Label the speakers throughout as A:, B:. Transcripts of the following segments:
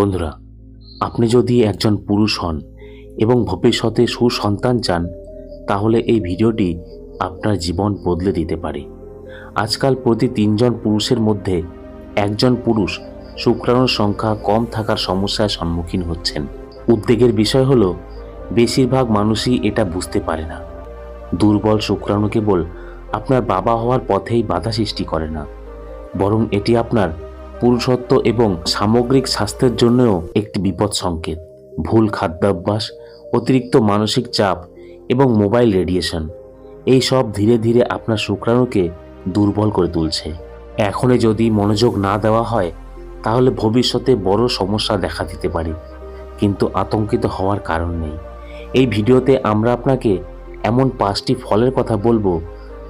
A: বন্ধুরা, আপনি যদি একজন পুরুষ হন এবং ভবিষ্যতে সুসন্তান চান, তাহলে এই ভিডিওটি আপনার জীবন বদলে দিতে পারে। আজকাল প্রতি তিনজন পুরুষের মধ্যে একজন পুরুষ শুক্রাণুর সংখ্যা কম থাকার সমস্যার সম্মুখীন হচ্ছেন। উদ্বেগের বিষয় হলো, বেশিরভাগ মানুষই এটা বুঝতে পারে না। দুর্বল শুক্রাণু কেবল আপনার বাবা হওয়ার পথেই বাধা সৃষ্টি করে না, বরং এটি আপনার পুরুষত্ব এবং সামগ্রিক স্বাস্থ্যের জন্যও একটি বিপদ সংকেত। ভুল খাদ্যাভ্যাস, অতিরিক্ত মানসিক চাপ এবং মোবাইল রেডিয়েশন, এই সব ধীরে ধীরে আপনার শুক্রাণুকে দুর্বল করে তুলছে। এখনই যদি মনোযোগ না দেওয়া হয়, তাহলে ভবিষ্যতে বড় সমস্যা দেখা দিতে পারে। কিন্তু আতঙ্কিত হওয়ার কারণ নেই। এই ভিডিওতে আমরা আপনাকে এমন পাঁচটি ফলের কথা বলব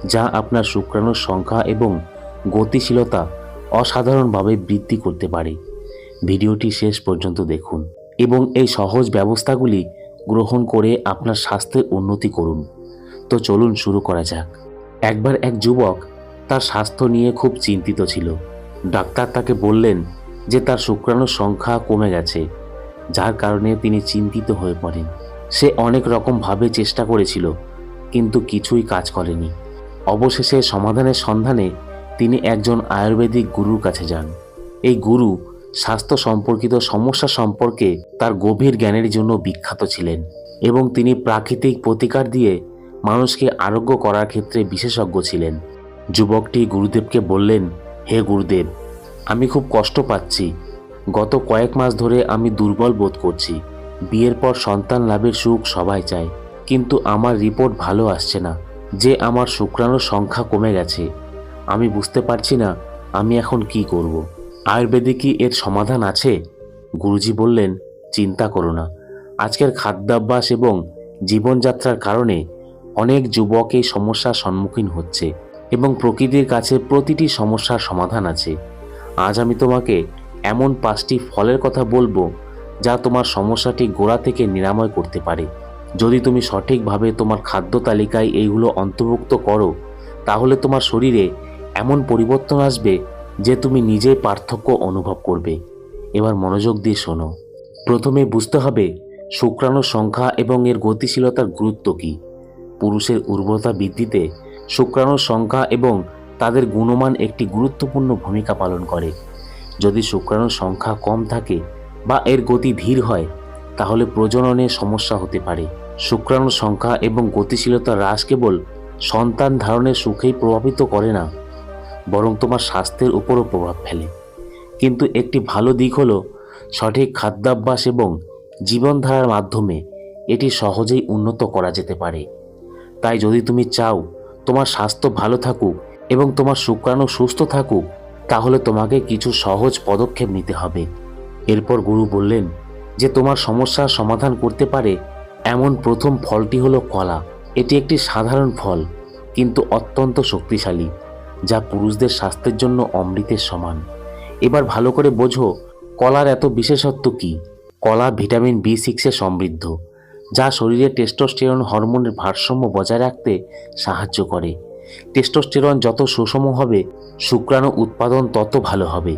A: যা আপনার শুক্রাণুর সংখ্যা এবং গতিশীলতা অসাধারণভাবে বৃদ্ধি করতে পারে। ভিডিওটি শেষ পর্যন্ত দেখুন এবং এই সহজ ব্যবস্থাগুলি গ্রহণ করে আপনার স্বাস্থ্যের উন্নতি করুন। তো চলুন শুরু করা যাক। একবার এক যুবক তার স্বাস্থ্য নিয়ে খুব চিন্তিত ছিল। ডাক্তার তাকে বললেন যে তার শুক্রাণুর সংখ্যা কমে গেছে, যার কারণে তিনি চিন্তিত হয়ে পড়েন। সে অনেক রকমভাবে চেষ্টা করেছিল, কিন্তু কিছুই কাজ করেনি। অবশেষে সমাধানের সন্ধানে তিনি একজন আয়ুর্বেদিক গুরুর কাছে যান। এই গুরু স্বাস্থ্য সম্পর্কিত সমস্যা সম্পর্কে তার গভীর জ্ঞানের জন্য বিখ্যাত ছিলেন এবং তিনি প্রাকৃতিক প্রতিকার দিয়ে মানুষকে আরোগ্য করার ক্ষেত্রে বিশেষজ্ঞ ছিলেন। যুবকটি গুরুদেবকে বললেন, হে গুরুদেব, আমি খুব কষ্ট পাচ্ছি। গত কয়েক মাস ধরে আমি দুর্বল বোধ করছি। বিয়ের পর সন্তান লাভের সুখ সবাই চায়, কিন্তু আমার রিপোর্ট ভালো আসছে না, যে আমার শুক্রাণুর সংখ্যা কমে গেছে। আমি বুঝতে পারছি না আমি এখন কি করব। আয়ুর্বেদে কি এর সমাধান আছে? গুরুজি বললেন, চিন্তা করো না। আজকের খাদ্যাভ্যাস এবং জীবনযাত্রার কারণে অনেক যুবক এই সমস্যার সম্মুখীন হচ্ছে এবং প্রকৃতির কাছে প্রতিটি সমস্যার সমাধান আছে। আজ আমি তোমাকে এমন পাঁচটি ফলের কথা বলব যা তোমার সমস্যাটি গোড়া থেকে নিরাময় করতে পারে। যদি তুমি সঠিকভাবে তোমার খাদ্য তালিকায় এইগুলো অন্তর্ভুক্ত করো, তাহলে তোমার শরীরে এমন পরিবর্তন আসবে যে তুমি নিজেই পার্থক্য অনুভব করবে। এবার মনোযোগ দিয়ে শোনো। প্রথমে বুঝতে হবে, শুক্রাণুর সংখ্যা এবং এর গতিশীলতার গুরুত্ব কী। পুরুষের উর্বরতা বৃদ্ধিতে শুক্রাণুর সংখ্যা এবং তাদের গুণমান একটি গুরুত্বপূর্ণ ভূমিকা পালন করে। যদি শুক্রাণুর সংখ্যা কম থাকে বা এর গতি ধীর হয়, তাহলে প্রজননে সমস্যা হতে পারে। শুক্রাণুর সংখ্যা এবং গতিশীলতা হ্রাস কেবল সন্তান ধারণের সুখেই প্রভাবিত করে না। বরং তোমার স্বাস্থ্যের উপরও প্রভাব ফেলে। কিন্তু একটি ভালো দিক হলো সঠিক খাদ্যাভ্যাস এবং জীবনধারার মাধ্যমে এটি সহজেই উন্নত করা যেতে পারে। তাই যদি তুমি চাও তোমার স্বাস্থ্য ভালো থাকুক এবং তোমার শুক্রাণু সুস্থ থাকুক, তাহলে তোমাকে কিছু সহজ পদক্ষেপ নিতে হবে। এরপর গুরু বললেন যে তোমার সমস্যার সমাধান করতে পারে এমন প্রথম ফলটি হলো কলা। এটি একটি সাধারণ ফল, কিন্তু অত্যন্ত শক্তিশালী। যা পুরুষদের স্বাস্থ্যের জন্য অমৃতের সমান। এবার ভালো করে বোঝো, কলার এত বিশেষত্ব কি? কলা ভিটামিন বি সিক্সে সমৃদ্ধ, যা শরীরে টেস্টোস্টেরন হরমোনের ভারসাম্য বজায় রাখতে সাহায্য করে। টেস্টোস্টেরন যত সুষম হবে, শুক্রাণু উৎপাদন তত ভালো হবে।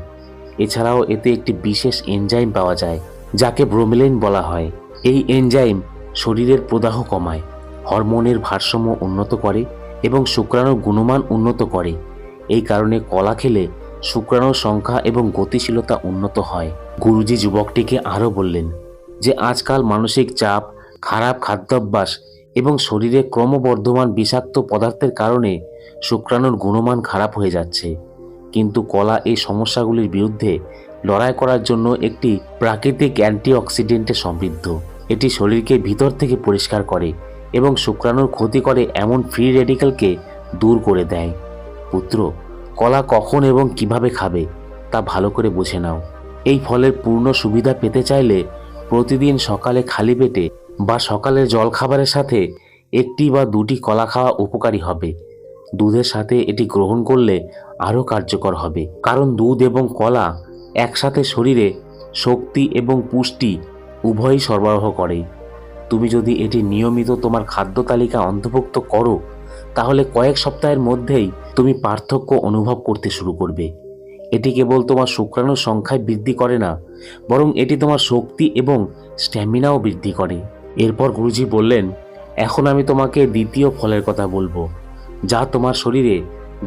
A: এছাড়াও এতে একটি বিশেষ এনজাইম পাওয়া যায়, যাকে ব্রোমেলিন বলা হয়। এই এনজাইম শরীরের প্রদাহ কমায়, হরমোনের ভারসাম্য উন্নত করে এবং শুক্রাণুর গুণমান উন্নত করে। এই কারণে কলা খেলে শুক্রাণুর সংখ্যা এবং গতিশীলতা উন্নত হয়। গুরুজি যুবকটিকে আরও বললেন যে, আজকাল মানসিক চাপ, খারাপ খাদ্যাভ্যাস এবং শরীরে ক্রমবর্ধমান বিষাক্ত পদার্থের কারণে শুক্রাণুর গুণমান খারাপ হয়ে যাচ্ছে। কিন্তু কলা এই সমস্যাগুলির বিরুদ্ধে লড়াই করার জন্য একটি প্রাকৃতিক অ্যান্টিঅক্সিডেন্টে সমৃদ্ধ। এটি শরীরকে ভিতর থেকে পরিষ্কার করে এবং শুক্রাণুর ক্ষতি করে এমন ফ্রি রেডিক্যালকে দূর করে দেয়। পুত্র, কলা কখন এবং কীভাবে খাবে, তা ভালো করে বুঝে নাও। এই ফলের পূর্ণ সুবিধা পেতে চাইলে প্রতিদিন সকালে খালি পেটে বা সকালের জলখাবারের সাথে একটি বা দুটি কলা খাওয়া উপকারী হবে। দুধের সাথে এটি গ্রহণ করলে আরও কার্যকর হবে। কারণ দুধ এবং কলা একসাথে শরীরে শক্তি এবং পুষ্টি উভয়ই সরবরাহ করে। তুমি যদি এটি নিয়মিত তোমার খাদ্য তালিকা অন্তর্ভুক্ত করো তাহলে কয়েক সপ্তাহের মধ্যেই তুমি পার্থক্য অনুভব করতে শুরু করবে। এটি কেবল তোমার শুক্রাণুর সংখ্যায় বৃদ্ধি করে না, বরং এটি তোমার শক্তি এবং স্ট্যামিনাও বৃদ্ধি করে। এরপর গুরুজি বললেন, এখন আমি তোমাকে দ্বিতীয় ফলের কথা বলব, যা তোমার শরীরে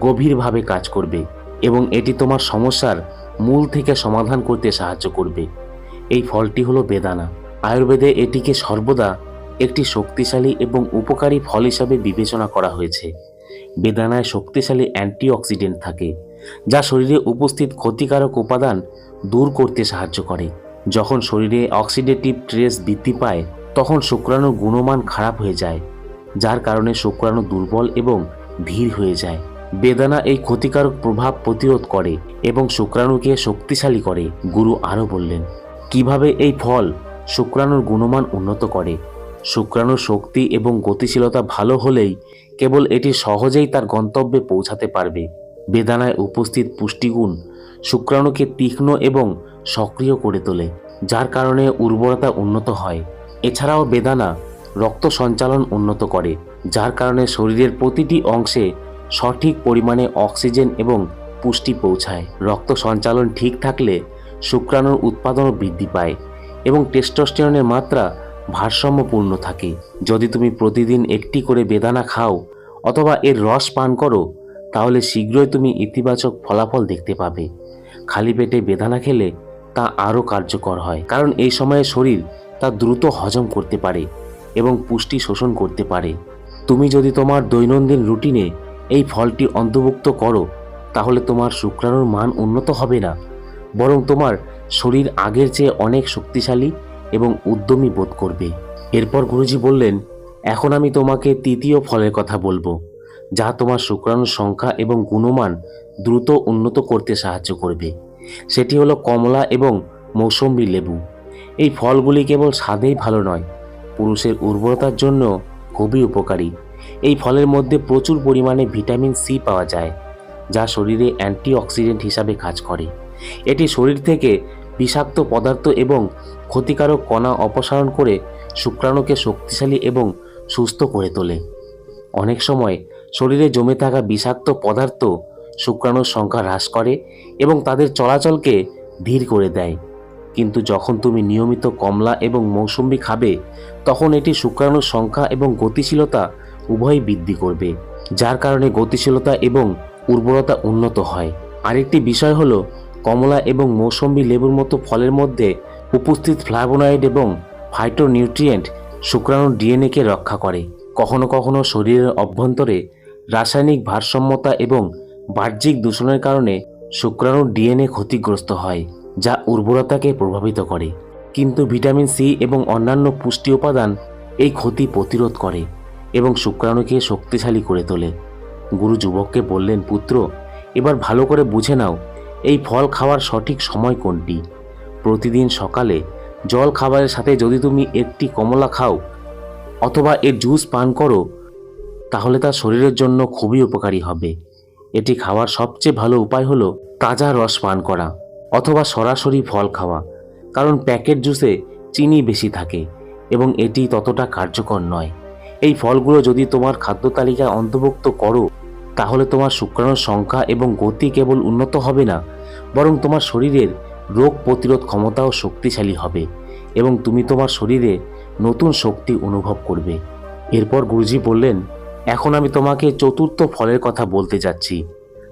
A: গভীরভাবে কাজ করবে এবং এটি তোমার সমস্যার মূল থেকে সমাধান করতে সাহায্য করবে। এই ফলটি হলো বেদানা। আয়ুর্বেদে এটিকে সর্বদা একটি শক্তিশালী এবং উপকারী ফল হিসাবে বিবেচনা করা হয়েছে। বেদানায় শক্তিশালী অ্যান্টিঅক্সিডেন্ট থাকে, যা শরীরে উপস্থিত ক্ষতিকারক উপাদান দূর করতে সাহায্য করে। যখন শরীরে অক্সিডেটিভ ট্রেস বৃদ্ধি পায়, তখন শুক্রাণুর গুণমান খারাপ হয়ে যায়, যার কারণে শুক্রাণু দুর্বল এবং ধীর হয়ে যায়। বেদানা এই ক্ষতিকারক প্রভাব প্রতিরোধ করে এবং শুক্রাণুকে শক্তিশালী করে, গুরু আরও বললেন। কীভাবে এই ফল শুক্রাণুর গুণমান উন্নত করে? শুক্রাণুর শক্তি এবং গতিশীলতা ভালো হলেই কেবল এটি সহজেই তার গন্তব্যে পৌঁছাতে পারবে। বেদানায় উপস্থিত পুষ্টিগুণ শুক্রাণুকে তীক্ষ্ণ এবং সক্রিয় করে তোলে, যার কারণে উর্বরতা উন্নত হয়। এছাড়াও বেদানা রক্ত সঞ্চালন উন্নত করে, যার কারণে শরীরের প্রতিটি অংশে সঠিক পরিমাণে অক্সিজেন এবং পুষ্টি পৌঁছায়। রক্ত সঞ্চালন ঠিক থাকলে শুক্রাণুর উৎপাদনও বৃদ্ধি পায় এবং টেস্টোস্টেরনের মাত্রা ভারসাম্যপূর্ণ থাকে। যদি তুমি প্রতিদিন একটি করে বেদানা খাও অথবা এর রস পান করো, তাহলে শীঘ্রই তুমি ইতিবাচক ফলাফল দেখতে পাবে। খালি পেটে বেদানা খেলে তা আরও কার্যকর হয়, কারণ এই সময়ে শরীর তা দ্রুত হজম করতে পারে এবং পুষ্টি শোষণ করতে পারে। তুমি যদি তোমার দৈনন্দিন রুটিনে এই ফলটি অন্তর্ভুক্ত করো, তাহলে তোমার শুক্রাণুর মান উন্নত হবে না, বরং তোমার শরীর আগের চেয়ে অনেক শক্তিশালী এবং উদ্যমী বোধ করবে। এরপর গুরুজি বললেন, এখন আমি তোমাকে তৃতীয় ফলের কথা বলব, যা তোমার শুক্রাণুর সংখ্যা এবং গুণমান দ্রুত উন্নত করতে সাহায্য করবে। সেটি হলো কমলা এবং মৌসম্বি লেবু। এই ফলগুলি কেবল স্বাদেই ভালো নয়, পুরুষের উর্বরতার জন্য খুবই উপকারী। এই ফলের মধ্যে প্রচুর পরিমাণে ভিটামিন সি পাওয়া যায়, যা শরীরে অ্যান্টিঅক্সিডেন্ট হিসাবে কাজ করে। এটি শরীর থেকে বিষাক্ত পদার্থ এবং ক্ষতিকারক কণা অপসারণ করে শুক্রাণুকে শক্তিশালী এবং সুস্থ করে তোলে। অনেক সময় শরীরে জমে থাকা বিষাক্ত পদার্থ শুক্রাণুর সংখ্যা হ্রাস করে এবং তাদের চলাচলকে ধীর করে দেয়। কিন্তু যখন তুমি নিয়মিত কমলা এবং মৌসুম্বি খাবে, তখন এটি শুক্রাণুর সংখ্যা এবং গতিশীলতা উভয়ই বৃদ্ধি করবে, যার কারণে গতিশীলতা এবং উর্বরতা উন্নত হয়। আরেকটি বিষয় হলো, কমলা এবং মৌসম্বি লেবুর মতো ফলের মধ্যে উপস্থিত ফ্লাভোনয়েড এবং ফাইটোনিউট্রিয়েন্ট শুক্রাণুর ডিএনএকে রক্ষা করে। কখনো কখনো শরীরের অভ্যন্তরে রাসায়নিক ভারসাম্যতা এবং বাহ্যিক দূষণের কারণে শুক্রাণুর ডিএনএ ক্ষতিগ্রস্ত হয়, যা উর্বরতাকে প্রভাবিত করে। কিন্তু ভিটামিন সি এবং অন্যান্য পুষ্টি উপাদান এই ক্ষতি প্রতিরোধ করে এবং শুক্রাণুকে শক্তিশালী করে তোলে। গুরু যুবককে বললেন, পুত্র, এবার ভালো করে বুঝে নাও, এই ফল খাওয়ার সঠিক সময় কোনটি? প্রতিদিন সকালে জল খাবারের সাথে যদি তুমি একটি কমলা খাও অথবা এর জুস পান করো, তাহলে তা শরীরের জন্য খুবই উপকারী হবে। এটি খাওয়ার সবচেয়ে ভালো উপায় হলো তাজা রস পান করা অথবা সরাসরি ফল খাওয়া, কারণ প্যাকেট জুসে চিনি বেশি থাকে এবং এটি ততটা কার্যকর নয়। এই ফলগুলো যদি তোমার খাদ্য তালিকায় অন্তর্ভুক্ত করো, তাহলে তোমার শুক্রাণুর সংখ্যা এবং গতি কেবল উন্নত হবে না, বরং তোমার শরীরের রোগ প্রতিরোধ ক্ষমতাও শক্তিশালী হবে এবং তুমি তোমার শরীরে নতুন শক্তি অনুভব করবে। এরপর গুরুজি বললেন, এখন আমি তোমাকে চতুর্থ ফলের কথা বলতে যাচ্ছি,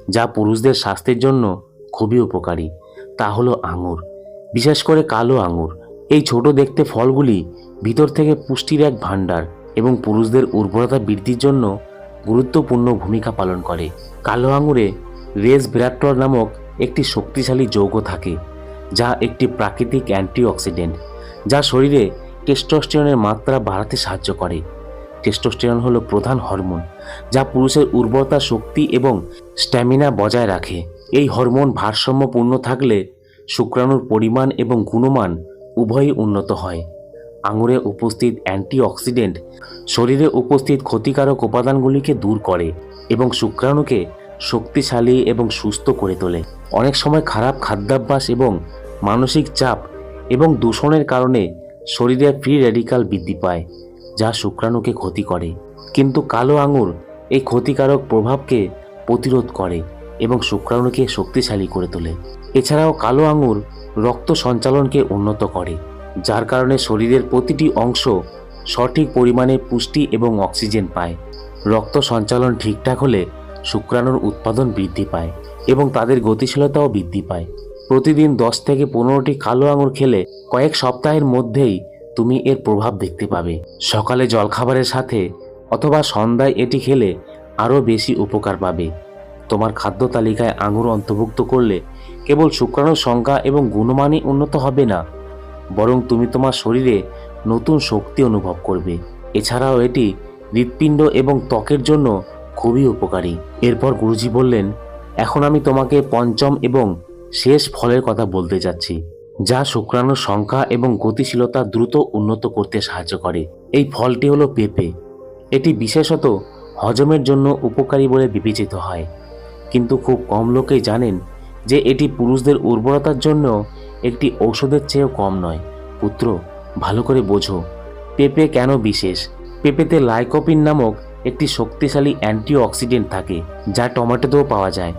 A: যা পুরুষদের স্বাস্থ্যের জন্য খুবই উপকারী। তা হলো আঙুর, বিশেষ করে কালো আঙুর। এই ছোট দেখতে ফলগুলি ভিতর থেকে পুষ্টির এক ভাণ্ডার এবং পুরুষদের উর্বরতা বৃদ্ধির জন্য গুরুত্বপূর্ণ ভূমিকা পালন করে। কালো আঙুরে রেস ভেরাট্রল নামক একটি শক্তিশালী যৌগ থাকে। যা একটি প্রাকৃতিক অ্যান্টিঅক্সিডেন্ট, যা শরীরে টেস্টোস্টেরনের মাত্রা বাড়াতে সাহায্য করে। টেস্টোস্টেরন হলো প্রধান হরমোন, যা পুরুষের উর্বরতা, শক্তি এবং স্ট্যামিনা বজায় রাখে। এই হরমোন ভারসাম্যপূর্ণ থাকলে শুক্রাণুর পরিমাণ এবং গুণমান উভয়ই উন্নত হয়। আঙুরে উপস্থিত অ্যান্টিঅক্সিডেন্ট শরীরে উপস্থিত ক্ষতিকারক উপাদানগুলিকে দূর করে এবং শুক্রাণুকে শক্তিশালী এবং সুস্থ করে তোলে। অনেক সময় খারাপ খাদ্যাভ্যাস এবং মানসিক চাপ এবং দূষণের কারণে শরীরে ফ্রি রেডিকাল বৃদ্ধি পায়, যা শুক্রাণুকে ক্ষতি করে। কিন্তু কালো আঙুর এই ক্ষতিকারক প্রভাবকে প্রতিরোধ করে এবং শুক্রাণুকে শক্তিশালী করে তোলে। এছাড়াও কালো আঙুর রক্ত সঞ্চালনকে উন্নত করে, যার কারণে শরীরের প্রতিটি অংশ সঠিক পরিমাণে পুষ্টি এবং অক্সিজেন পায়। রক্ত সঞ্চালন ঠিকঠাক হলে শুক্রাণুর উৎপাদন বৃদ্ধি পায় এবং তাদের গতিশীলতাও বৃদ্ধি পায়। প্রতিদিন দশ থেকে পনেরোটি কালো আঙুর খেলে কয়েক সপ্তাহের মধ্যেই তুমি এর প্রভাব দেখতে পাবে। সকালে জলখাবারের সাথে অথবা সন্ধ্যায় এটি খেলে আরও বেশি উপকার পাবে। তোমার খাদ্য তালিকায় আঙুর অন্তর্ভুক্ত করলে কেবল শুক্রাণুর সংখ্যা এবং গুণমানই উন্নত হবে না, বরং তুমি তোমার শরীরে নতুন শক্তি অনুভব করবে। এছাড়াও এটি হৃৎপিণ্ড এবং ত্বকের জন্য খুবই উপকারী। এরপর গুরুজি বললেন, এখন আমি তোমাকে পঞ্চম এবং শেষ ফলের কথা বলতে যাচ্ছি, যা শুক্রাণুর সংখ্যা এবং গতিশীলতা দ্রুত উন্নত করতে সাহায্য করে। এই ফলটি হলো পেঁপে। এটি বিশেষত হজমের জন্য উপকারী বলে বিবেচিত হয়। কিন্তু খুব কম লোকেই জানেন যে এটি পুরুষদের উর্বরতার জন্য একটি ঔষধের চেয়েও কম নয়। পুত্র, ভালো করে বোঝো, পেঁপে কেন বিশেষ? পেঁপেতে লাইকোপিন নামক একটি শক্তিশালী অ্যান্টিঅক্সিডেন্ট থাকে, যা টমেটোতেও পাওয়া যায়।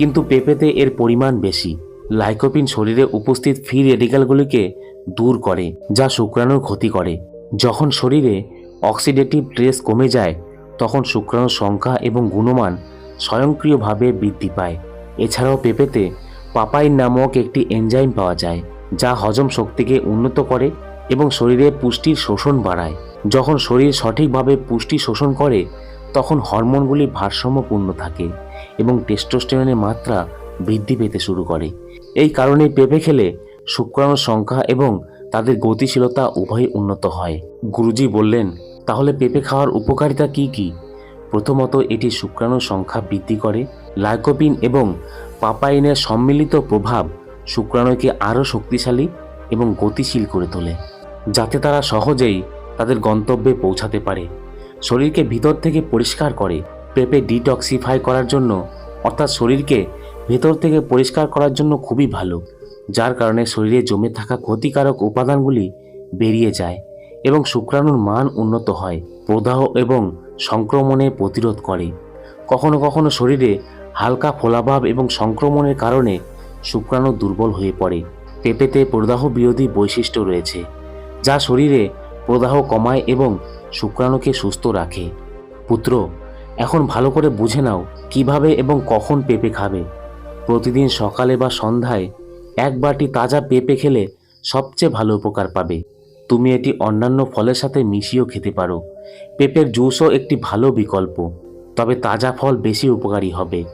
A: কিন্তু পেঁপেতে এর পরিমাণ বেশি। লাইকোপিন শরীরে উপস্থিত ফ্রি রেডিক্যালগুলিকে দূর করে, যা শুক্রাণুর ক্ষতি করে। যখন শরীরে অক্সিডেটিভ ট্রেস কমে যায়, তখন শুক্রাণুর সংখ্যা এবং গুণমান স্বয়ংক্রিয়ভাবে বৃদ্ধি পায়। এছাড়াও পেঁপেতে পাপাইন নামক একটি এনজাইম পাওয়া যায়, যা হজম শক্তিকে উন্নত করে এবং শরীরে পুষ্টির শোষণ বাড়ায়। যখন শরীর সঠিকভাবে পুষ্টি শোষণ করে, তখন হরমোনগুলি ভারসাম্যপূর্ণ থাকে। এবং টেস্টোস্টেরনের মাত্রা বৃদ্ধি পেতে শুরু করে। এই কারণে পেঁপে খেলে শুক্রাণুর সংখ্যা এবং তাদের গতিশীলতা উভয়ই উন্নত হয়। গুরুজি বললেন, তাহলে পেঁপে খাওয়ার উপকারিতা কি কি? প্রথমত, এটি শুক্রাণুর সংখ্যা বৃদ্ধি করে। লাইকোপিন এবং পাপাইনের সম্মিলিত প্রভাব শুক্রাণুকে আরও শক্তিশালী এবং গতিশীল করে তোলে, যাতে তারা সহজেই তাদের গন্তব্যে পৌঁছাতে পারে। শরীরকে ভিতর থেকে পরিষ্কার করে পেঁপে ডিটক্সিফাই করার জন্য, অর্থাৎ শরীরকে ভেতর থেকে পরিষ্কার করার জন্য খুবই ভালো, যার কারণে শরীরে জমে থাকা ক্ষতিকারক উপাদানগুলি বেরিয়ে যায় এবং শুক্রাণুর মান উন্নত হয়, প্রদাহ এবং সংক্রমণে প্রতিরোধ করে। কখনো কখনো শরীরে হালকা ফোলাভাব এবং সংক্রমণের কারণে শুক্রাণু দুর্বল হয়ে পড়ে। পেঁপেতে প্রদাহ বিরোধী বৈশিষ্ট্য রয়েছে, যা শরীরে প্রদাহ কমায় এবং শুক্রাণুকে সুস্থ রাখে। পুত্র এখন ভালো করে বুঝে নাও কীভাবে এবং কখন পেঁপে খাবে। প্রতিদিন সকালে বা সন্ধ্যায় এক বাটি তাজা পেঁপে খেলে সবচেয়ে ভালো উপকার পাবে। তুমি এটি অন্যান্য ফলের সাথে মিশিয়েও খেতে পারো। পেঁপের জুসও একটি ভালো বিকল্প। তবে তাজা ফল বেশি উপকারী হবে।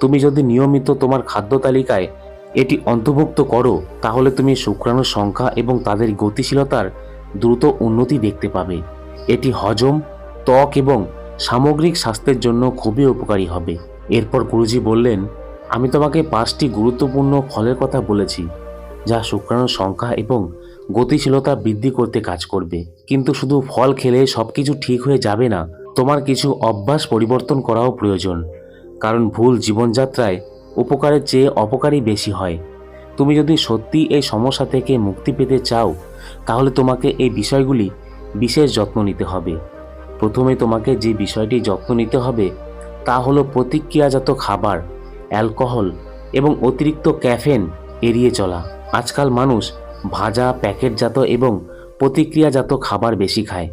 A: তুমি যদি নিয়মিত তোমার খাদ্য তালিকায় এটি অন্তর্ভুক্ত করো, তাহলে তুমি শুক্রাণুর সংখ্যা এবং তাদের গতিশীলতার দ্রুত উন্নতি দেখতে পাবে। এটি হজম, ত্বক এবং সামগ্রিক স্বাস্থ্যের জন্য খুবই উপকারী হবে। এরপর গুরুজি বললেন, আমি তোমাকে পাঁচটি গুরুত্বপূর্ণ ফলের কথা বলেছি, যা শুক্রাণুর সংখ্যা এবং গতিশীলতা বৃদ্ধি করতে কাজ করবে। কিন্তু শুধু ফল খেলে সব কিছু ঠিক হয়ে যাবে না, তোমার কিছু অভ্যাস পরিবর্তন করাও প্রয়োজন। কারণ ভুল জীবনযাত্রায় উপকারের চেয়ে অপকারই বেশি হয়। তুমি যদি সত্যি এই সমস্যা থেকে মুক্তি পেতে চাও, তাহলে তোমাকে এই বিষয়গুলি বিশেষ যত্ন নিতে হবে। প্রথমে তোমাকে যে বিষয়টি যত্ন নিতে হবে, তা হলো প্রতিক্রিয়াজাত খাবার, অ্যালকোহল এবং অতিরিক্ত ক্যাফেন এড়িয়ে চলা। আজকাল মানুষ ভাজা, প্যাকেটজাত এবং প্রতিক্রিয়াজাত খাবার বেশি খায়,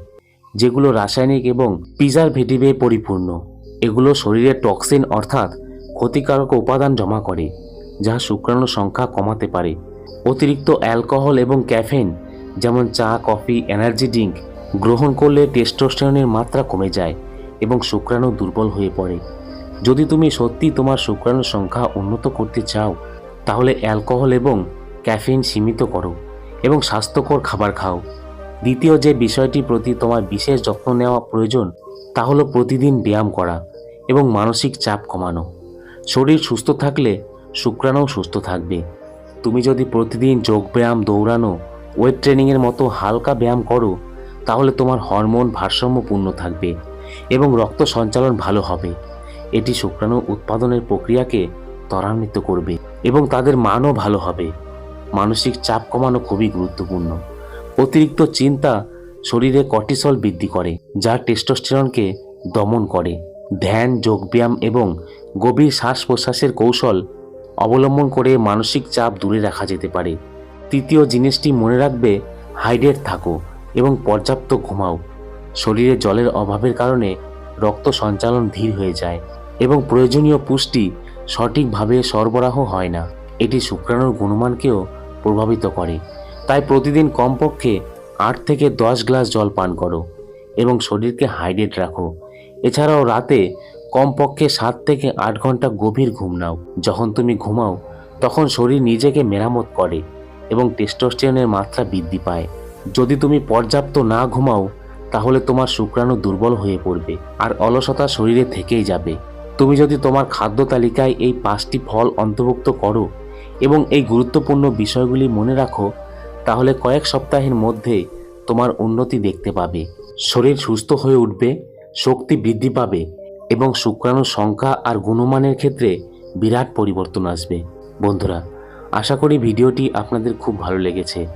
A: যেগুলো রাসায়নিক এবং প্রিজারভেটিভে পরিপূর্ণ। এগুলো শরীরে টক্সিন অর্থাৎ ক্ষতিকারক উপাদান জমা করে, যা শুক্রাণুর সংখ্যা কমাতে পারে। অতিরিক্ত অ্যালকোহল এবং ক্যাফেন যেমন চা, কফি, এনার্জি ড্রিঙ্ক গ্রহণ করলে টেস্টোস্টেরনের মাত্রা কমে যায় এবং শুক্রাণু দুর্বল হয়ে পড়ে। যদি তুমি সত্যি তোমার শুক্রাণুর সংখ্যা উন্নত করতে চাও, তাহলে অ্যালকোহল এবং ক্যাফিন সীমিত করো এবং স্বাস্থ্যকর খাবার খাও। দ্বিতীয় যে বিষয়টির প্রতি তোমার বিশেষ যত্ন নেওয়া প্রয়োজন, তা হলো প্রতিদিন ব্যায়াম করা এবং মানসিক চাপ কমানো। শরীর সুস্থ থাকলে শুক্রাণুও সুস্থ থাকবে। তুমি যদি প্রতিদিন যোগব্যায়াম দৌড়ানো ওয়েট ট্রেনিংয়ের মতো হালকা ব্যায়াম করো তাহলে তোমার হরমোন ভারসাম্যপূর্ণ থাকবে এবং রক্ত সঞ্চালন ভালো হবে। এটি শুক্রাণু উৎপাদনের প্রক্রিয়াকে ত্বরান্বিত করবে এবং তাদের মানও ভালো হবে। মানসিক চাপ কমানো খুবই গুরুত্বপূর্ণ। অতিরিক্ত চিন্তা শরীরে কর্টিসল বৃদ্ধি করে, যা টেস্টোস্টেরনকে দমন করে। ধ্যান, যোগব্যায়াম এবং গভীর শ্বাস প্রশ্বাসের কৌশল অবলম্বন করে মানসিক চাপ দূরে রাখা যেতে পারে। তৃতীয় জিনিসটি মনে রাখবে, হাইড্রেট থাকো। এবং পর্যাপ্ত ঘুমাও। শরীরে জলের অভাবের কারণে রক্ত সঞ্চালন ধীর হয়ে যায় এবং প্রয়োজনীয় পুষ্টি সঠিকভাবে সরবরাহ হয় না। এটি শুক্রাণুর গুণমানকেও প্রভাবিত করে। তাই প্রতিদিন কমপক্ষে আট থেকে দশ গ্লাস জল পান করো এবং শরীরকে হাইড্রেট রাখো। এছাড়াও রাতে কমপক্ষে সাত থেকে আট ঘণ্টা গভীর ঘুম নাও। যখন তুমি ঘুমাও, তখন শরীর নিজেকে মেরামত করে এবং টেস্টোস্টেরনের মাত্রা বৃদ্ধি পায়। যদি তুমি পর্যাপ্ত না ঘুমাও, তাহলে তোমার শুক্রাণু দুর্বল হয়ে পড়বে আর অলসতা শরীরে থেকেই যাবে। তুমি যদি তোমার খাদ্য তালিকায় এই পাঁচটি ফল অন্তর্ভুক্ত করো এবং এই গুরুত্বপূর্ণ বিষয়গুলি মনে রাখো, তাহলে কয়েক সপ্তাহের মধ্যে তোমার উন্নতি দেখতে পাবে। শরীর সুস্থ হয়ে উঠবে, শক্তি বৃদ্ধি পাবে এবং শুক্রাণুর সংখ্যা আর গুণমানের ক্ষেত্রে বিরাট পরিবর্তন আসবে। বন্ধুরা, আশা করি ভিডিওটি আপনাদের খুব ভালো লেগেছে।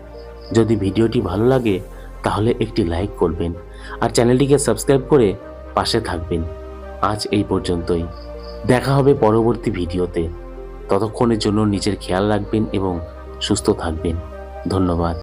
A: যদি ভিডিওটি ভালো লাগে, তাহলে একটি লাইক করবেন আর চ্যানেলটিকে সাবস্ক্রাইব করে পাশে থাকবেন। আজ এই পর্যন্তই। দেখা হবে পরবর্তী ভিডিওতে। ততক্ষণের জন্য নিজের খেয়াল রাখবেন এবং সুস্থ থাকবেন। ধন্যবাদ।